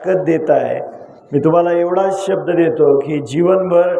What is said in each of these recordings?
ताकद देत आहे. मी तुम्हाला एवढाच शब्द देतो की जीवनभर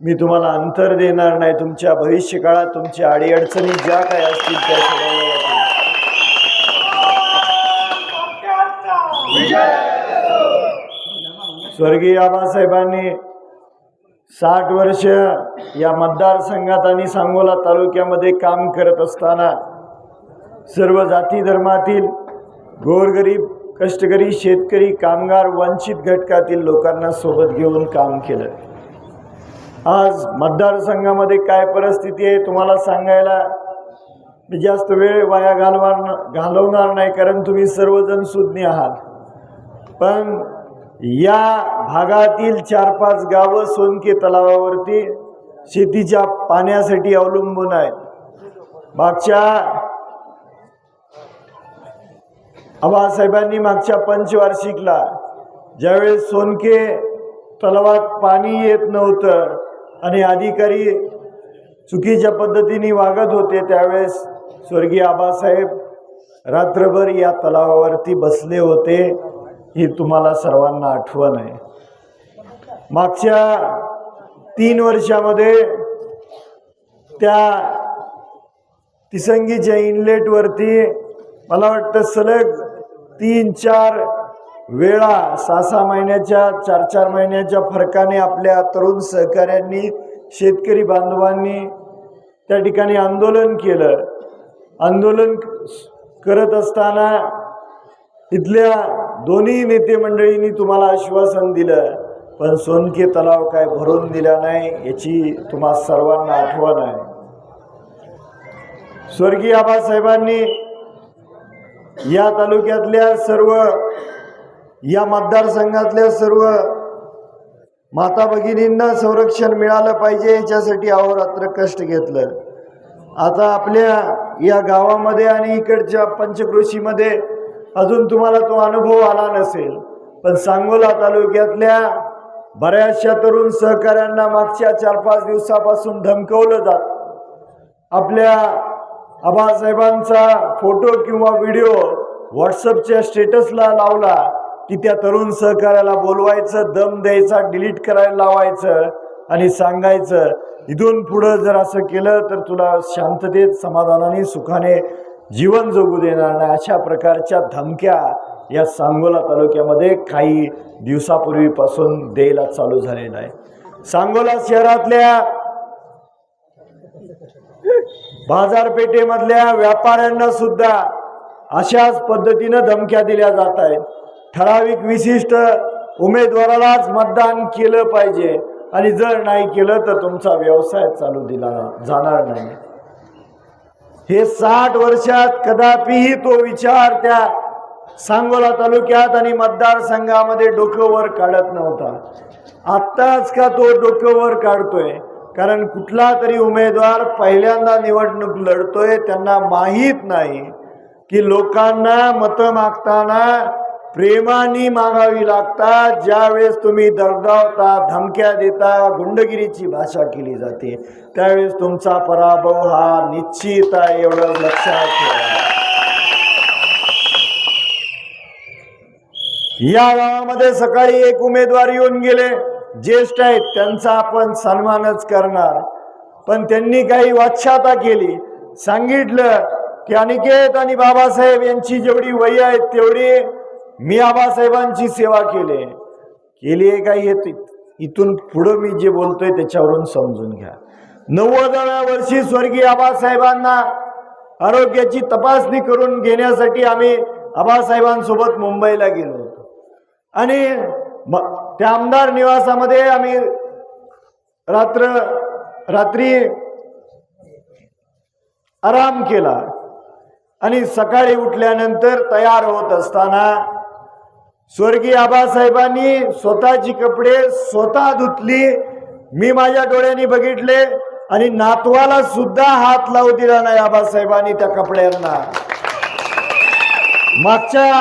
मी तुम्हाला अंतर देणार नाही. तुमच्या भविष्यकाळात तुमच्या अडीअडचणी ज्या काय असतील त्या सोडवल्या स्वर्गीय आबासाहेबांनी साठ वर्ष या मतदारसंघात आणि सांगोला तालुक्यामध्ये काम करत असताना सर्व जाती धर्मातील गोरगरीब कष्टकरी शेतकरी कामगार वंचित घटकातील लोकांना सोबत घेऊन काम केलं. आज मतदारसंघामध्ये काय परिस्थिती आहे तुम्हाला सांगायला मी जास्त वेळ वाया घालवणार घालवणार नाही कारण तुम्ही सर्वजण सुज्ञ आहात. पण या भागातील चार पाच गावं सोनके तलावावरती शेतीच्या पाण्यासाठी अवलंबून आहेत. मागच्या आबासाहेबांनी मागच्या पंचवार्षिकला ज्यावेळेस सोनके तलावात पाणी येत नव्हतं आणि अधिकारी चुकीच्या पद्धतीने वागत होते त्यावेळेस स्वर्गीय आबासाहेब रात्रभर या तलावावरती बसले होते ही तुम्हाला सर्वांना आठवण आहे. मागच्या तीन वर्षामध्ये त्या तिसंगीच्या इनलेटवरती मला वाटतं सलग तीन चार वेळा सहा सहा महिन्याच्या चार चार महिन्याच्या फरकाने आपल्या तरुण सहकाऱ्यांनी शेतकरी बांधवांनी त्या ठिकाणी आंदोलन केलं. आंदोलन करत असताना इथल्या दोन्ही नेते मंडळींनी तुम्हाला आश्वासन दिलं पण सोनके तलाव काय भरून दिला नाही याची तुम्हा सर्वांना आठवण आहे. स्वर्गीय आबासाहेबांनी या तालुक्यातल्या सर्व या मतदारसंघातल्या सर्व माता भगिनींना संरक्षण मिळालं पाहिजे याच्यासाठी अहोरात्र कष्ट घेतलं. आता आपल्या या गावामध्ये आणि इकडच्या पंचकृषीमध्ये अजून तुम्हाला तो अनुभव आला नसेल. पण सांगोला तालुक्यातल्या बऱ्याचशा तरुण सहकाऱ्यांना मागच्या चार पाच दिवसापासून धमकवलं जात. आपल्या आबासाहेबांचा फोटो किंवा व्हिडिओ व्हॉट्सअपच्या स्टेटसला लावला की त्या तरुण सहकार्याला बोलवायचं दम द्यायचा डिलीट करायला लावायचं आणि सांगायचं इथून पुढं जर असं केलं तर तुला शांततेत समाधानाने सुखाने जीवन जगू देणार नाही. अशा प्रकारच्या धमक्या या सांगोला तालुक्यामध्ये काही दिवसापूर्वीपासून द्यायला चालू झालेला आहे. सांगोला शहरातल्या बाजारपेठेमधल्या व्यापाऱ्यांना सुद्धा अशाच पद्धतीनं धमक्या दिल्या जात आहेत. ठराविक विशिष्ट उमेदवारालाच मतदान केलं पाहिजे आणि जर नाही केलं तर तुमचा व्यवसाय चालू दिला जाणार नाही. हे साठ वर्षात कदापिही तो विचार त्या सांगोला तालुक्यात आणि मतदारसंघामध्ये डोकं वर काढत नव्हता. आत्ताच का तो डोकं वर काढतोय? कारण कुठला तरी उमेदवार पहिल्यांदा निवडणूक लढतोय त्यांना माहीत नाही की लोकांना मतं मागताना प्रेमाने मागावी लागतात. ज्यावेळेस तुम्ही दर्दावता धमक्या देता गुंडगिरीची भाषा केली जाते त्यावेळेस तुमचा पराभव हा निश्चित आहे एवढं लक्षात ठेवा. या गावामध्ये सकाळी एक उमेदवार येऊन गेले. ज्येष्ठ आहेत त्यांचा आपण सन्मानच करणार. पण त्यांनी काही वाच्छाता केली. सांगितलं की अनिकेत आणि बाबासाहेब यांची जेवढी वय आहेत तेवढी मी आबासाहेबांची सेवा केली केली आहे काही येते इथून पुढं मी जे बोलतोय त्याच्यावरून समजून घ्या. नव्वदाव्या वर्षी स्वर्गीय आबासाहेबांना आरोग्याची तपासणी करून घेण्यासाठी आम्ही आबासाहेबांसोबत मुंबईला गेलो होतो. आणि मग त्या आमदार निवासामध्ये आम्ही रात्र रात्री आराम केला. आणि सकाळी उठल्यानंतर तयार होत असताना स्वर्गीय आबासाहेबांनी स्वतःची कपडे स्वतः धुतली. मी माझ्या डोळ्यांनी बघितले आणि नातवाला सुद्धा हात लावू दिला नाही आबासाहेबांनी त्या कपड्यांना. मागच्या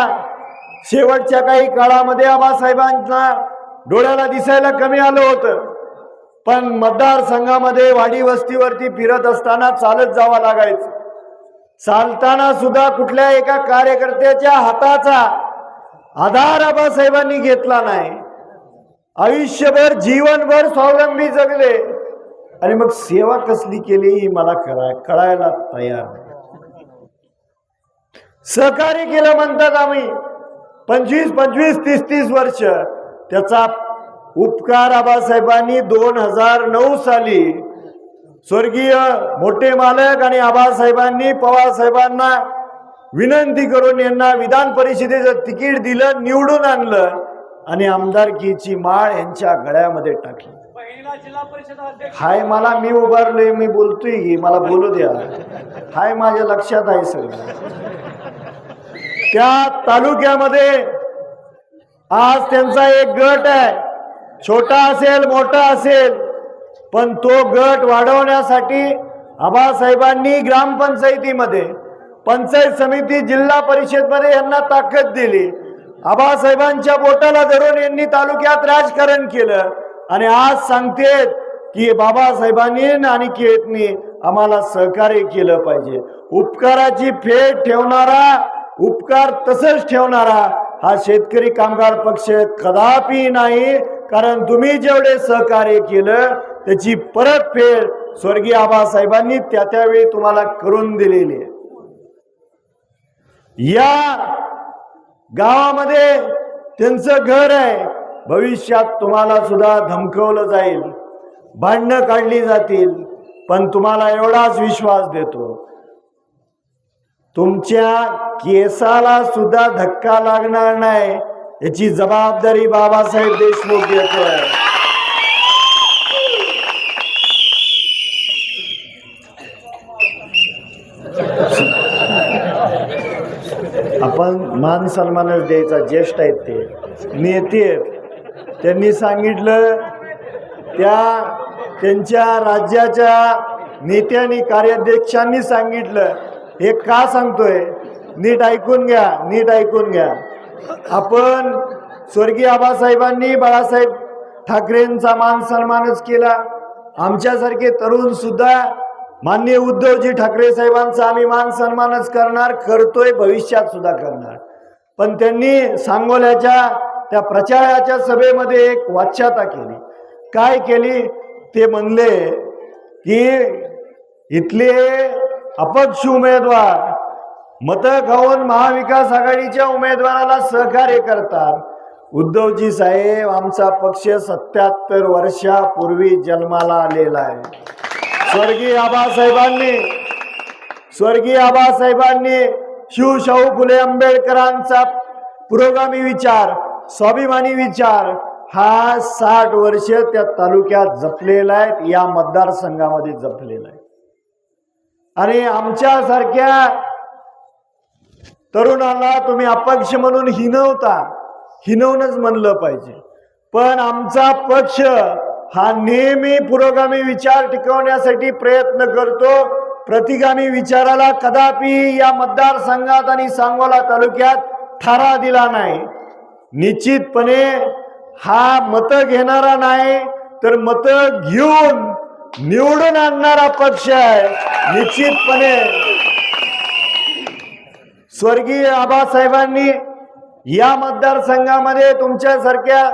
शेवटच्या काही काळामध्ये आबासाहेबांना डोळ्याला दिसायला कमी आलं होतं. पण मतदारसंघामध्ये वाडी वस्तीवरती फिरत असताना चालत जावं लागायचं. चालताना सुद्धा कुठल्या एका कार्यकर्त्याच्या हाताचा आधार आबासाहेबांनी घेतला नाही. आयुष्यभर जीवनभर स्वावलंबी जगले. आणि मग सेवा कसली केली ही मला कळाय कळायला तयार सहकार्य केलं म्हणतात आम्ही. पंचवीस पंचवीस तीस तीस वर्ष. त्याचा उपकार आबासाहेबांनी दोन हजार नऊ साली स्वर्गीय मोठे मालक आणि आबासाहेबांनी पवार साहेबांना विनंती करून यांना विधान परिषदेचं तिकीट दिलं निवडून आणलं आणि आमदारकीची माळ यांच्या गळ्यामध्ये टाकली. हाय मला मी उभारलोय मी बोलतोय की मला बोलू द्या. हाय माझ्या लक्षात आहे सगळं. त्या तालुक्यामध्ये आज त्यांचा एक गट आहे. छोटा असेल मोठा असेल पण तो गट वाढवण्यासाठी आबासाहेबांनी ग्रामपंचायतीमध्ये पंचायत समिती जिल्हा परिषदमध्ये यांना ताकद दिली. आबासाहेबांच्या बोटाला धरून यांनी तालुक्यात राजकारण केलं. आणि आज सांगतेत की बाबासाहेबांनी आणि केतनी आम्हाला सहकार्य केलं पाहिजे. उपकाराची फेड ठेवणारा उपकार तसंच ठेवणारा हा शेतकरी कामगार पक्ष कदापि नाही कारण तुम्ही जेवढे सहकार्य केलं त्याची परतफेड स्वर्गीय आबासाहेबांनी त्या त्यावेळी तुम्हाला करून दिलेली आहे. या गावामध्ये त्यांचं घर आहे. भविष्यात तुम्हाला सुद्धा धमकवलं जाईल. भांडणं काढली जातील पण तुम्हाला एवढाच विश्वास देतो. तुमच्या केसाला सुद्धा धक्का लागणार नाही याची जबाबदारी बाबासाहेब देशमुख घेतोय. आपण मान सन्मानच द्यायचा ज्येष्ठ आहेत ते. नेते आहेत. त्यांनी सांगितलं त्या त्यांच्या राज्याच्या नेत्यांनी कार्याध्यक्षांनी सांगितलं हे का सांगतोय? नीट ऐकून घ्या नीट ऐकून घ्या. आपण स्वर्गीय आबासाहेबांनी बाळासाहेब ठाकरेंचा मान सन्मानच केला. आमच्यासारखे तरुण सुद्धा माननीय उद्धवजी ठाकरे साहेबांचा आम्ही मान सन्मानच करणार करतोय भविष्यात सुद्धा करणार. पण त्यांनी सांगोल्याच्या त्या प्रचाराच्या सभेमध्ये एक वाच्यता केली. काय केली? ते म्हणले की इथले अपक्ष उमेदवार. मतं खाऊन महाविकास आघाडीच्या उमेदवाराला सहकार्य करतात. उद्धवजी साहेब आमचा पक्ष सत्याहत्तर वर्षापूर्वी जन्माला आलेला आहे. स्वर्गीय आबासाहेबांनी स्वर्गीय आबासाहेबांनी शिवशाहू फुले आंबेडकरांचा पुरोगामी विचार स्वाभिमानी विचार हा साठ वर्ष त्या तालुक्यात जपलेला आहे या मतदारसंघामध्ये जपलेला आहे. आणि आमच्यासारख्या तरुणाला तुम्ही अपक्ष म्हणून हिनवता. हिनवूनच म्हणलं पाहिजे. पण आमचा पक्ष हा नेहमी पुरोगामी विचार टिकवण्यासाठी प्रयत्न करतो. प्रतिगामी विचाराला कदापि या मतदारसंघात आणि सांगोला तालुक्यात थारा दिला नाही. निश्चितपणे हा मत घेणारा नाही तर मत घेऊन निवडून आणणारा पक्ष आहे. निश्चितपणे. स्वर्गीय आबासाहेबांनी या मतदारसंघामध्ये तुमच्यासारख्या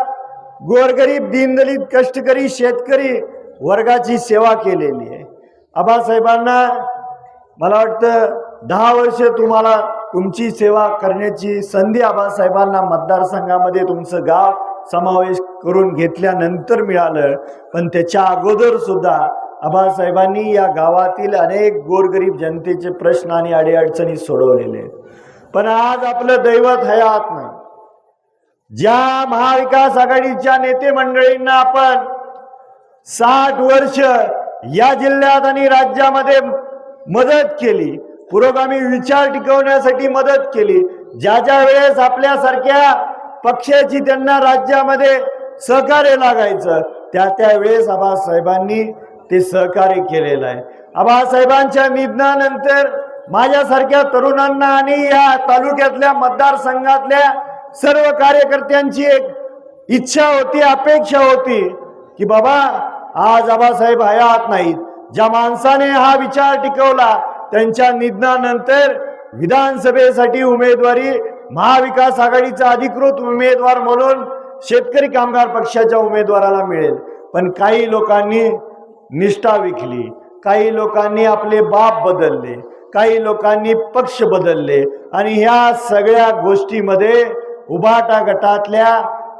गोरगरीब दीनदलित कष्टकरी शेतकरी वर्गाची सेवा केलेली आहे. आबासाहेबांना मला वाटतं दहा वर्ष तुम्हाला तुमची सेवा करण्याची संधी आबासाहेबांना मतदारसंघामध्ये तुमचं गाव समावेश करून घेतल्यानंतर मिळालं. पण त्याच्या अगोदर सुद्धा आबासाहेबांनी या गावातील अनेक गोरगरीब जनतेचे प्रश्न आणि अडीअडचणी सोडवलेले आहेत. पण आज आपलं दैवत हयात नाही. ज्या महाविकास आघाडीच्या नेते मंडळींना आपण साठ वर्ष या जिल्ह्यात आणि राज्यामध्ये मदत केली पुरोगामी विचार टिकवण्यासाठी मदत केली ज्या ज्या वेळेस आपल्यासारख्या पक्षाची त्यांना राज्यामध्ये सहकार्य लागायचं. त्या त्यावेळेस आबासाहेबांनी ते सहकार्य केलेलं आहे. आबासाहेबांच्या निधनानंतर माझ्यासारख्या तरुणांना आणि या तालुक्यातल्या मतदारसंघातल्या सर्व कार्यकर्त्यांची एक इच्छा होती अपेक्षा होती की बाबा आज आबासाहेब हयात नाहीत. ज्या माणसाने हा विचार टिकवला त्यांच्या निधनानंतर विधानसभेसाठी उमेदवारी महाविकास आघाडीचा अधिकृत उमेदवार म्हणून शेतकरी कामगार पक्षाच्या उमेदवाराला मिळेल. पण काही लोकांनी निष्ठा विकली काही लोकांनी आपले बाप बदलले काही लोकांनी पक्ष बदलले आणि ह्या सगळ्या गोष्टीमध्ये उभाटा गटातल्या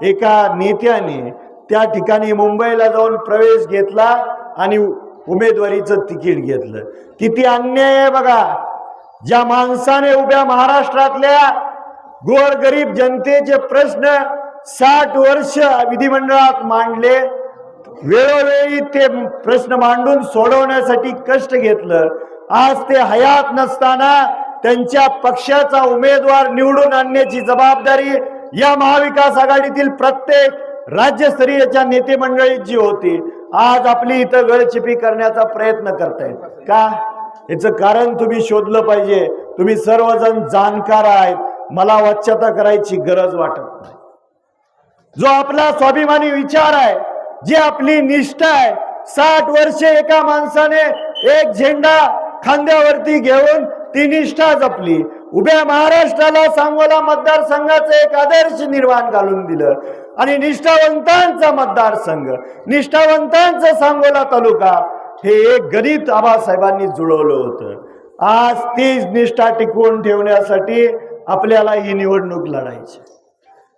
एका नेत्याने त्या ठिकाणी मुंबईला जाऊन प्रवेश घेतला आणि उमेदवारीचं तिकीट घेतलं. किती अन्याय आहे बघा. ज्या माणसाने उभ्या महाराष्ट्रातल्या गोरगरीब जनतेचे प्रश्न साठ वर्ष विधिमंडळात मांडले. वेळोवेळी ते प्रश्न मांडून सोडवण्यासाठी कष्ट घेतलं. आज ते हयात नसताना त्यांच्या पक्षाचा उमेदवार निवडून आणण्याची जबाबदारी या महाविकास आघाडीतील प्रत्येक राज्यस्तरीयच्या नेते मंडळीची होती आज आपली इथं गळचिपी करण्याचा प्रयत्न करतायत. का? याचं कारण तुम्ही शोधलं पाहिजे. तुम्ही सर्वजण जाणकार आहेत. मला वच्छता करायची गरज वाटत नाही. जो आपला स्वाभिमानी विचार आहे जी आपली निष्ठा आहे साठ वर्षे एका माणसाने एक झेंडा खांद्यावरती घेऊन ती निष्ठा जपली. उभ्या महाराष्ट्राला सांगोला मतदारसंघाचं एक आदर्श निर्माण घालून दिलं आणि निष्ठावंतांचा मतदारसंघ निष्ठावंतांचा सांगोला तालुका हे एक गणित आबासाहेबांनी जुळवलं होतं. आज तीच निष्ठा टिकवून ठेवण्यासाठी आपल्याला ही निवडणूक लढायची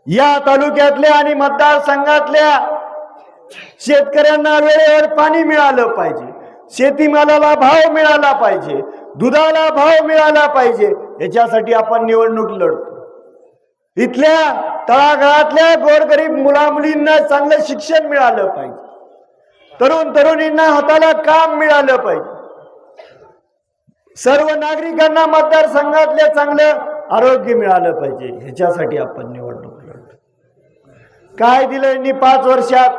या तालुक्यातल्या आणि मतदारसंघातल्या शेतकऱ्यांना वेळेवर पाणी मिळालं पाहिजे. शेतीमालाला भाव मिळाला पाहिजे. दुधाला भाव मिळाला पाहिजे. याच्यासाठी आपण निवडणूक लढतो. इथल्या तळागाळातल्या गोरगरीब मुला मुलींना चांगलं शिक्षण मिळालं पाहिजे. तरुण तरुणींना हाताला काम मिळालं पाहिजे. सर्व नागरिकांना मतदारसंघातले चांगलं आरोग्य मिळालं पाहिजे ह्याच्यासाठी आपण निवडणूक लढतो. काय दिलंय पाच वर्षात?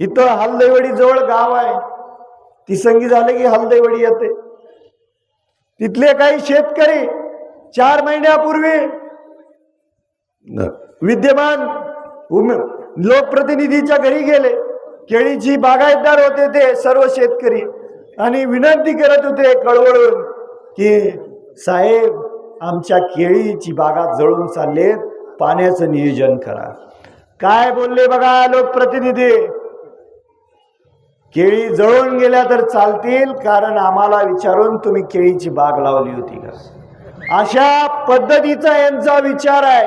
इथं हलदैवडी जवळ गाव आहे. ती संगी झाले की हलदैवडी येते. तिथले काही शेतकरी चार महिन्यापूर्वी विद्यमान उमे लोकप्रतिनिधीच्या घरी गेले. केळीची बागायतदार होते ते सर्व शेतकरी. आणि विनंती करत होते कळवळून की साहेब आमच्या केळीची बागा जळून चाललेत पाण्याचं नियोजन करा. काय बोलले बघा लोकप्रतिनिधी? केळी जळून गेल्या तर चालतील कारण आम्हाला विचारून तुम्ही केळीची बाग लावली होती का? अशा पद्धतीचा यांचा विचार आहे.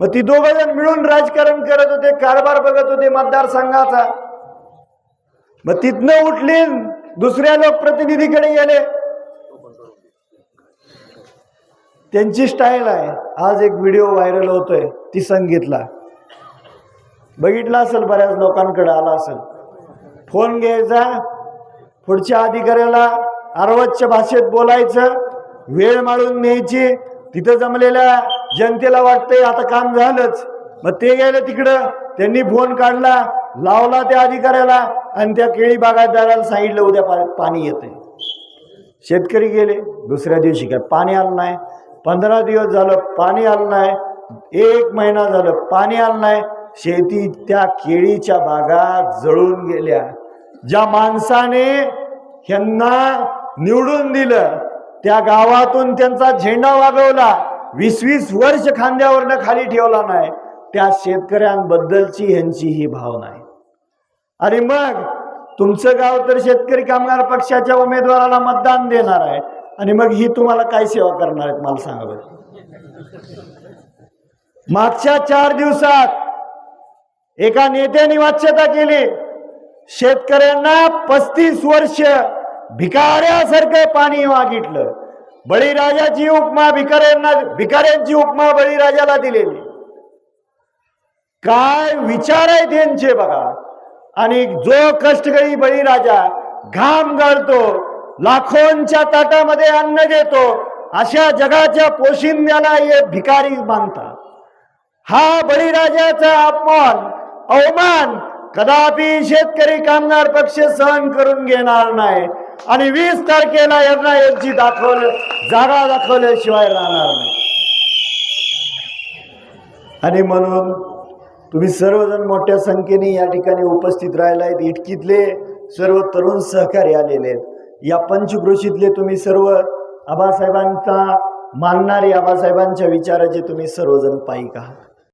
मग ती दोघ जण मिळून राजकारण करत होते कारभार बघत होते मतदारसंघाचा. मग तिथनं उठले दुसऱ्या लोकप्रतिनिधीकडे गेले. त्यांची स्टाईल आहे. आज एक व्हिडिओ व्हायरल होतोय ती संगीतला. बघितला असेल बऱ्याच लोकांकडे आला असेल. फोन घ्यायचा पुढच्या अधिकाऱ्याला अर्वच्च भाषेत बोलायचं वेळ माळून न्यायची. तिथं जमलेल्या जनतेला वाटतंय आता काम झालंच. मग ते गेलं तिकडं त्यांनी फोन काढला लावला त्या अधिकाऱ्याला आणि त्या केळी बागायतदाराला सांगितलं उद्या पाणी येते शेतकरी गेले दुसऱ्या दिवशी काय पाणी आलं नाही. पंधरा दिवस झालं पाणी आलं नाही. एक महिना झालं पाणी आलं नाही. शेती त्या केळीच्या बागा जळून गेल्या. ज्या माणसाने ह्यांना निवडून दिलं त्या गावातून त्यांचा झेंडा वागवला वीस वीस वर्ष खांद्यावरनं खाली ठेवला नाही. त्या शेतकऱ्यांबद्दलची ह्यांची ही भावना आहे. आणि मग तुमचं गाव तर शेतकरी कामगार पक्षाच्या उमेदवाराला मतदान देणार आहे. आणि मग ही तुम्हाला काय सेवा करणार आहेत मला सांगा बरं. मागच्या चार दिवसात एका नेत्याने वाच्यता केली. शेतकऱ्यांना पस्तीस वर्ष भिकाऱ्यासारखं पाणी मागितलं. बळीराजाची उपमा भिकाऱ्यांना भिकाऱ्यांची उपमा बळीराजाला दिलेली. काय विचार आहे त्यांचे बघा. आणि जो कष्टकरी बळीराजा घाम गाळतो लाखोंच्या ताटामध्ये अन्न देतो अशा जगाच्या पोशिंद्याला हे भिकारी मानतात. हा बळीराजाचा अपमान अवमान कदापि शेतकरी कामगार पक्ष सहन करून घेणार नाही. आणि वीस तारखेला यांना यांची दाखवलं जागा दाखवल्याशिवाय राहणार नाही. आणि म्हणून तुम्ही सर्वजण मोठ्या संख्येने या ठिकाणी उपस्थित राहिला आहेत इटकीतले सर्व तरुण सहकारी आलेले आहेत. या पंचकृषीतले तुम्ही सर्व आबासाहेबांचा मानणारे आबासाहेबांच्या विचाराचे तुम्ही सर्वजण पायिक आहात.